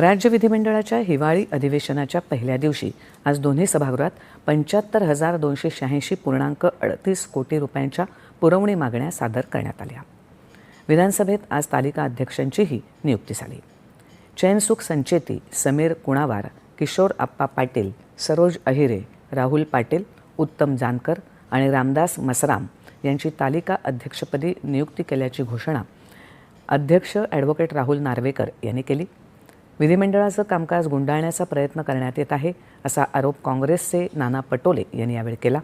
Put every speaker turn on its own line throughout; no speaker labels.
राज्य विधिमंडळाच्या हिवाळी अधिवेशनाच्या पहिल्या दिवशी आज दोन्ही सभागृहात पंच्याहत्तर हजार दोनशे शहाऐंशी पूर्णांक अडतीस कोटी रुपयांच्या पुरवणी मागण्या सादर करण्यात आल्या विधानसभेत आज तालिका अध्यक्षांचीही नियुक्ती झाली चैनसुख संचेती समीर कुणावार किशोर आप्पा पाटील सरोज अहिरे राहुल पाटील उत्तम जानकर आणि रामदास मसराम यांची तालिका अध्यक्षपदी नियुक्ती केल्याची घोषणा अध्यक्ष ॲडव्होकेट राहुल नार्वेकर यांनी केली विधिमंडळाचं कामकाज गुंडाळण्याचा प्रयत्न करण्यात येत आहे असा आरोप काँग्रेसचे नाना पटोले यांनी यावेळी केला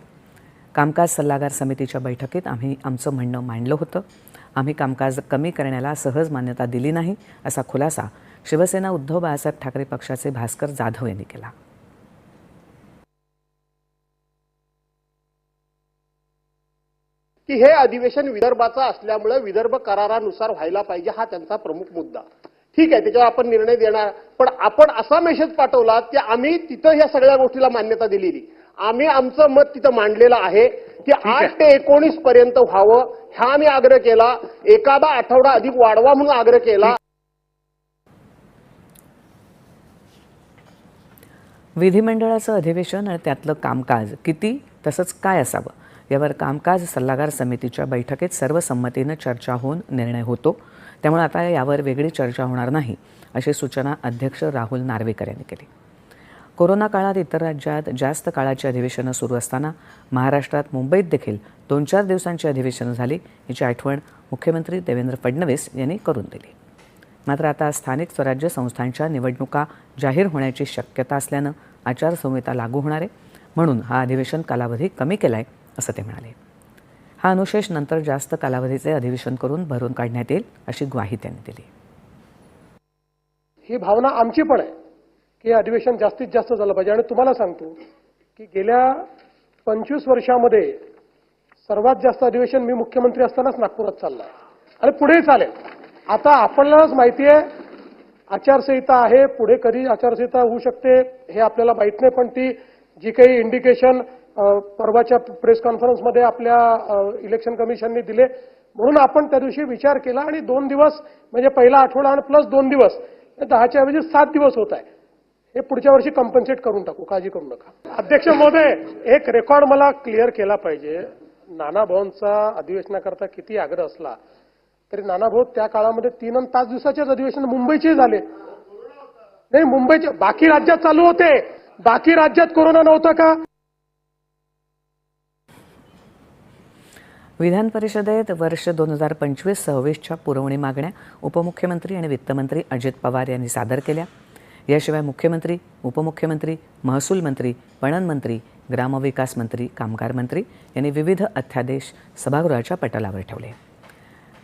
कामकाज सल्लागार समितीच्या बैठकीत आम्ही आमचं म्हणणं मांडलं होतं आम्ही कामकाज कमी करण्याला सहज मान्यता दिली नाही असा खुलासा शिवसेना उद्धव बाळासाहेब ठाकरे पक्षाचे भास्कर जाधव यांनी केला
की हे अधिवेशन विदर्भाचं असल्यामुळे विदर्भ करारानुसार व्हायला पाहिजे हा त्यांचा प्रमुख मुद्दा ठीक आहे त्याच्यावर आपण निर्णय देणार पण आपण असा मेसेज पाठवला की आम्ही तिथं ह्या सगळ्या गोष्टीला मान्यता दिलेली आम्ही आमचं मत तिथं मांडलेलं आहे की आठ ते एकोणीस पर्यंत व्हावं हा आम्ही आग्रह केला एखादा आठवडा अधिक वाढवा म्हणून आग्रह केला
विधिमंडळाचं अधिवेशन आणि त्यातलं कामकाज किती तसंच काय असावं यावर कामकाज सल्लागार समितीच्या बैठकीत सर्वसंमतीनं चर्चा होऊन निर्णय होतो त्यामुळे आता यावर वेगळी चर्चा होणार नाही अशी सूचना अध्यक्ष राहुल नार्वेकर यांनी केली कोरोना काळात इतर राज्यात जास्त काळाची अधिवेशनं सुरू असताना महाराष्ट्रात मुंबईत देखील दोन चार दिवसांची अधिवेशनं झाली याची आठवण मुख्यमंत्री देवेंद्र फडणवीस यांनी करून दिली मात्र आता स्थानिक स्वराज्य संस्थांच्या निवडणुका जाहीर होण्याची शक्यता असल्यानं आचारसंहिता लागू होणार आहे म्हणून हा अधिवेशन कालावधी कमी केला आहे असं ते म्हणाले हा अनुशेष नंतर जास्त कालावधीचे अधिवेशन करून भरून काढण्यात येईल अशी ग्वाही त्यांनी दिली
ही भावना आमची पण आहे की अधिवेशन जास्तीत जास्त झालं पाहिजे आणि तुम्हाला सांगतो की गेल्या पंचवीस वर्षामध्ये सर्वात जास्त अधिवेशन मी मुख्यमंत्री असतानाच नागपुरात चाललं आहे आणि पुढेही चालेल आता आपल्यालाच माहिती आहे आचारसंहिता आहे पुढे कधी आचारसंहिता होऊ शकते हे आपल्याला माहीत नाही पण ती जी काही इंडिकेशन परवाच्या प्रेस कॉन्फरन्समध्ये आपल्या इलेक्शन कमिशनने दिले म्हणून आपण त्या दिवशी विचार केला आणि दोन दिवस म्हणजे पहिला आठवडा आणि प्लस दोन दिवस दहाच्या ऐवजी सात दिवस होत आहे हे पुढच्या वर्षी कंपन्सेट करून टाकू काळजी करू नका अध्यक्ष महोदय एक रेकॉर्ड मला क्लिअर केला पाहिजे नाना भाऊंचा अधिवेशनाकरता किती आग्रह असला तरी नाना भाऊ त्या काळामध्ये तीन आणि पाच दिवसाचेच अधिवेशन मुंबईचे झाले नाही मुंबईचे बाकी राज्यात चालू होते बाकी राज्यात कोरोना नव्हता का
विधान परिषदेत वर्ष दोन हजार पंचवीस सव्वीसच्या पुरवणी मागण्या उपमुख्यमंत्री आणि वित्तमंत्री अजित पवार यांनी सादर केल्या याशिवाय मुख्यमंत्री उपमुख्यमंत्री महसूल मंत्री पणन मंत्री ग्रामविकास मंत्री कामगार मंत्री यांनी विविध अध्यादेश सभागृहाच्या पटलावर ठेवले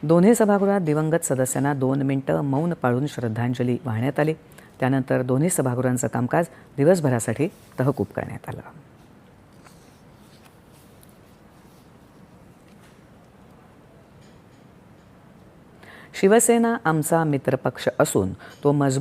दोन्ही सभागृहात दिवंगत सदस्यांना दोन मिनटं मौन पाळून श्रद्धांजली वाहण्यात आली त्यानंतर दोन्ही सभागृहांचं कामकाज दिवसभरासाठी तहकूब करण्यात आलं शिवसेना आमचा मित्रपक्ष असून तो मजबूत